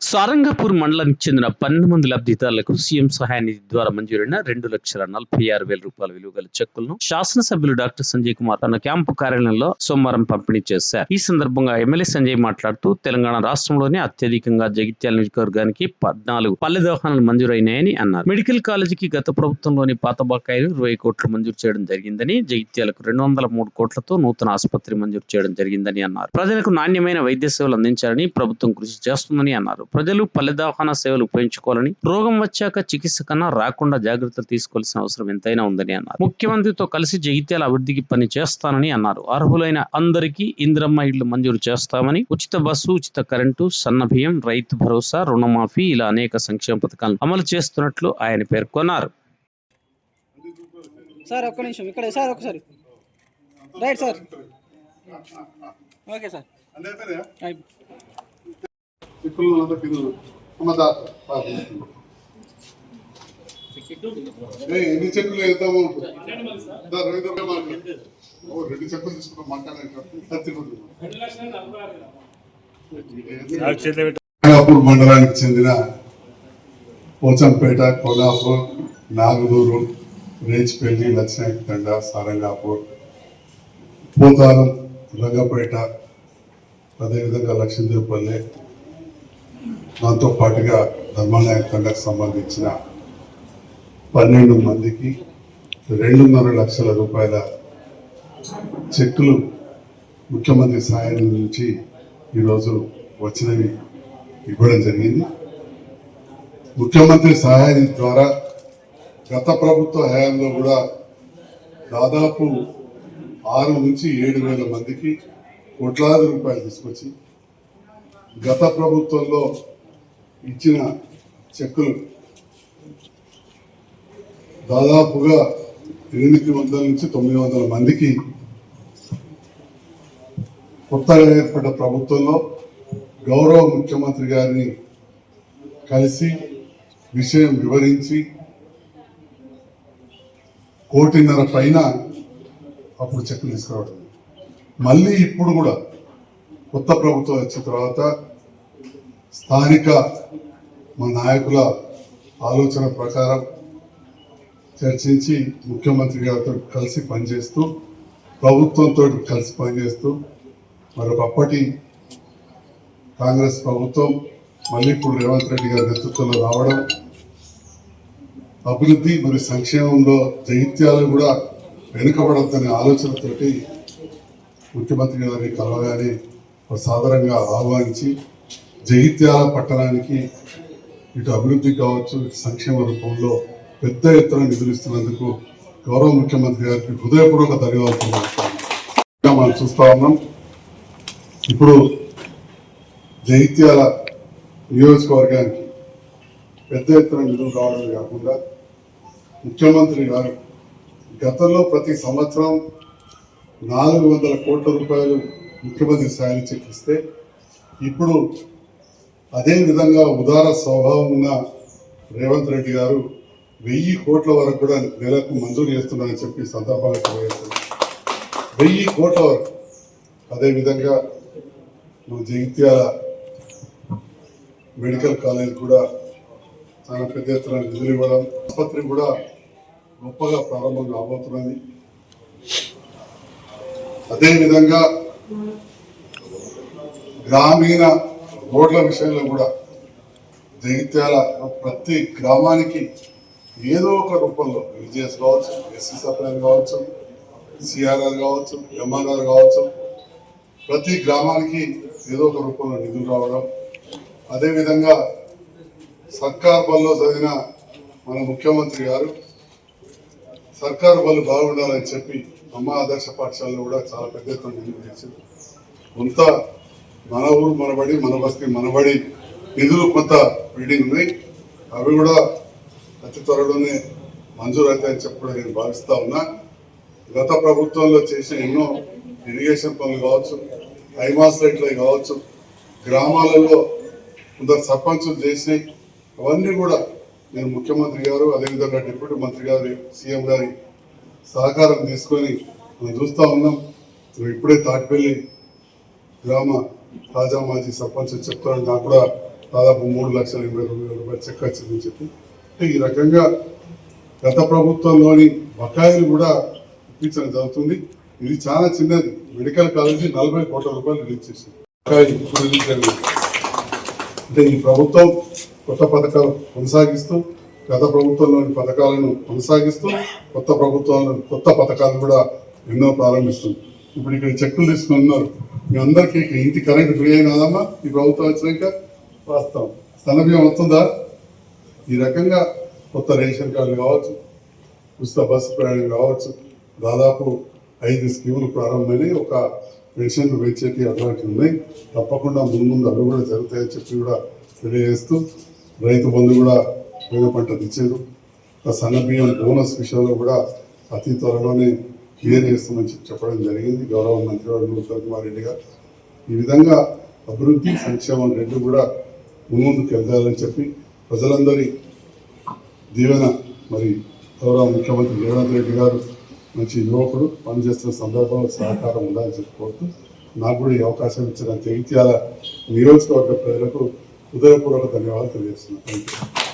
సారంగపూర్ మండలానికి చెందిన పన్నెండు మంది లబ్ధిదారులకు సీఎం సహాయ నిధి ద్వారా మంజూరైన రెండు లక్షల నలభై ఆరు వేల రూపాయల విలువ గల చెక్కులను శాసనసభ్యులు డాక్టర్ సంజయ్ కుమార్ తన క్యాంపు కార్యాలయంలో సోమవారం పంపిణీ చేశారు. ఈ సందర్భంగా ఎమ్మెల్యే సంజయ్ మాట్లాడుతూ తెలంగాణ రాష్ట్రంలోనే అత్యధికంగా జగిత్యాల నియోజకవర్గానికి పద్నాలుగు పల్లె దోహానాలు మంజూరైనాయని అన్నారు. మెడికల్ కాలేజీకి గత ప్రభుత్వంలోని పాత బకాయిలు ఇరవై కోట్లు మంజూరు చేయడం జరిగిందని జగిత్యాలకు రెండు వందల మూడు కోట్లతో నూతన ఆసుపత్రి మంజూరు చేయడం జరిగిందని అన్నారు. ప్రజలకు నాణ్యమైన వైద్య సేవలు అందించాలని ప్రభుత్వం కృషి చేస్తుందని అన్నారు. ప్రజలు పల్లె దవాఖానా సేవలు ఉపయోగించుకోవాలని రోగం వచ్చాక చికిత్స కన్నా రాకుండా జాగ్రత్తలు తీసుకోవాల్సిన అవసరం ఎంతైనా ఉందని అన్నారు. ముఖ్యమంత్రితో కలిసి జగిత్యాల అభివృద్ధికి పని చేస్తానని అన్నారు. అర్హులైన అందరికీ ఇందిరమ్మ ఇళ్ళు మంజూరు చేస్తామని ఉచిత బస్సు ఉచిత కరెంటు సన్న బియ్యం రైతు భరోసా రుణమాఫీ ఇలా అనేక సంక్షేమ పథకాలను అమలు చేస్తున్నట్లు ఆయన పేర్కొన్నారు. సార్ ఒక్క నిమిషం. ఇక్కడ సార్ ఒకసారి రైట్ సార్. Okay sir. వాళ్ళ పిల్లలు ఎన్ని చెక్కులు వేద్దాము రవీంద్ర. ఓ రెండు చెక్కులు తీసుకున్నాం మాట్లాడారు నాగపూర్ మండలానికి చెందిన పోచంపేట కొల్లాపూర్ నాగదూరు రేచిపల్లి లక్ష్మీతండ సారంగాపూర్ పోతారం రంగపేట అదేవిధంగా లక్ష్మీదేవపల్లి దాంతో పాటుగా ధర్మనాయక తండకు సంబంధించిన పన్నెండు మందికి రెండున్నర లక్షల రూపాయల చెక్కులు ముఖ్యమంత్రి సహాయం నుంచి ఈరోజు వచ్చినవి ఇవ్వడం జరిగింది. ముఖ్యమంత్రి సహాయం ద్వారా గత ప్రభుత్వ హయాంలో కూడా దాదాపు ఆరు నుంచి ఏడు వేల మందికి కోట్లాది రూపాయలు తీసుకొచ్చి గత ప్రభుత్వంలో ఇచ్చిన చెక్కులు దాదాపుగా ఎనిమిది వందల నుంచి తొమ్మిది వందల మందికి కొత్తగా ఏర్పడ్డ ప్రభుత్వంలో గౌరవ ముఖ్యమంత్రి గారిని కలిసి విషయం వివరించి కోటిన్నర పైన అప్పుడు చెక్కులు తీసుకురావడం మళ్ళీ ఇప్పుడు కూడా కొత్త ప్రభుత్వం వచ్చిన తర్వాత స్థానిక మా నాయకుల ఆలోచన ప్రకారం చర్చించి ముఖ్యమంత్రి గారితో కలిసి పనిచేస్తూ ప్రభుత్వంతో కలిసి పనిచేస్తూ మరొకప్పటి కాంగ్రెస్ ప్రభుత్వం మళ్ళీ ఇప్పుడు రేవంత్ రెడ్డి గారి నేతృత్వంలో రావడం అభివృద్ధి మరియు సంక్షేమంలో జైత్యాలు కూడా వెనుకబడద్దనే ఆలోచనతోటి ముఖ్యమంత్రి గారిని కలవగానే సాధారణంగా సాదరంగా ఆహ్వానించి జగిత్యాల పట్టణానికి ఇటు అభివృద్ధి కావచ్చు ఇటు సంక్షేమ రూపంలో పెద్ద ఎత్తున నిధులు ఇస్తున్నందుకు గౌరవ ముఖ్యమంత్రి గారికి హృదయపూర్వక ధన్యవాదాలు మనం చూస్తా ఉన్నాం. ఇప్పుడు జగిత్యాల నియోజకవర్గానికి పెద్ద ఎత్తున నిధులు రావడమే కాకుండా ముఖ్యమంత్రి గారు గతంలో ప్రతి సంవత్సరం నాలుగు వందల కోట్ల రూపాయలు ముఖ్యమంత్రి సాయం చెక్కిస్తే ఇప్పుడు అదే విధంగా ఉదార స్వభావం ఉన్న రేవంత్ రెడ్డి గారు వెయ్యి కోట్ల వరకు కూడా నెలకు మంజూరు చేస్తున్నారని చెప్పి సందర్భాలు సందర్భంగా తెలియజేస్తున్నారు. వెయ్యి కోట్ల వరకు. అదేవిధంగా మన జగిత్యాల మెడికల్ కాలేజ్ కూడా చాలా పెద్ద ఎత్తున నిధులు ఇవ్వడం ఆసుపత్రి కూడా గొప్పగా ప్రారంభం కాబోతున్నది. అదేవిధంగా గ్రామీణ రోడ్ల విషయంలో కూడా జగిత్యాల ప్రతి గ్రామానికి ఏదో ఒక రూపంలో విజిఎస్ కావచ్చు ఎస్సీ సప్లైర్ కావచ్చు సిఆర్ఆర్ కావచ్చు ఎంఆర్ఆర్ కావచ్చు ప్రతి గ్రామానికి ఏదో ఒక రూపంలో నిధులు రావడం అదేవిధంగా సర్కార్ బల్లో చదివిన మన ముఖ్యమంత్రి గారు సర్కారు బళ్ళు బాగుండాలని చెప్పి అమ్మ ఆదర్శ పాఠశాలలో కూడా చాలా పెద్ద ఎత్తున నిధులు చేసింది కొంత మన ఊరు మనబడి మన బస్తీ మనబడి నిధులు కొంత బిల్డింగ్ ఉన్నాయి అవి కూడా అతి త్వరలోనే మంజూరు అవుతాయని చెప్పి కూడా నేను భావిస్తా ఉన్నా. గత ప్రభుత్వంలో చేసిన ఎన్నో ఇరిగేషన్ పనులు కావచ్చు ఐమాస్ లైట్లు కావచ్చు గ్రామాలలో కొందరు సర్పంచులు చేసినాయి. అవన్నీ కూడా నేను ముఖ్యమంత్రి గారు అదేవిధంగా డిప్యూటీ మంత్రి గారి సీఎం గారి సహకారం తీసుకొని మనం చూస్తూ ఉన్నాం. నువ్వు ఇప్పుడే తాటిపల్లి గ్రామ తాజా మాజీ సర్పంచ్ చెప్తాను నాకు కూడా దాదాపు మూడు లక్షల ఎనభై రెండు వేల రూపాయలు చెక్ వచ్చిందని చెప్పి. అంటే ఈ రకంగా గత ప్రభుత్వంలోని బకాయిలు కూడా ఇప్పించడం జరుగుతుంది. ఇది చాలా చిన్నది. మెడికల్ కాలేజీ నలభై కోట్ల రూపాయలు రిలీజ్ చేసింది. బకాయి ఇప్పుడు రిలీజ్ అంటే ఈ ప్రభుత్వం కొత్త పథకాలు కొనసాగిస్తూ గత ప్రభుత్వంలోని పథకాలను కొనసాగిస్తూ కొత్త ప్రభుత్వాలను కొత్త పథకాలను కూడా ఎన్నో ప్రారంభిస్తుంది. ఇప్పుడు ఇక్కడ చెక్కులు తీసుకున్నారు మీ అందరికీ ఇంటి కరెంట్ ఫ్రీ అయినదమ్మా ఈ ప్రభుత్వం వచ్చినాక వాస్తవం స్థలభ్యం వస్తుందా? ఈ రకంగా కొత్త రేషన్ కార్డులు కావచ్చు ఉచిత బస్సు ప్రయాణం కావచ్చు దాదాపు ఐదు స్కీములు ప్రారంభమైనవి ఒక పెన్షన్ పెంచేటి అట్లాంటివి ఉన్నాయి. తప్పకుండా ముందు ముందు అవి కూడా జరుగుతాయని చెప్పి కూడా తెలియజేస్తూ రైతు బంధు కూడా పోయిన పంట తెచ్చారు ఆ సన్న బియ్యం బోనస్ విషయంలో కూడా అతి త్వరలోనే క్లియర్ చేస్తామని చెప్పి చెప్పడం జరిగింది. గౌరవ మంత్రి వారు ఉత్తమ్ కుమార్ రెడ్డి గారు. ఈ విధంగా అభివృద్ధి సంక్షేమం రెండు కూడా ముందుకు వెళ్తారని చెప్పి ప్రజలందరి దీవెన మరి గౌరవ ముఖ్యమంత్రి రేవంత్ రెడ్డి గారు మంచి యువకుడు పనిచేస్తున్న సందర్భంలో సహకారం ఉండాలని చెప్పి కోరుతూ నాకు కూడా ఈ అవకాశం ఇచ్చిన జగిత్యాల నియోజకవర్గ ప్రజలకు హృదయపూర్వక ధన్యవాదాలు తెలియజేస్తున్నాను. Thank you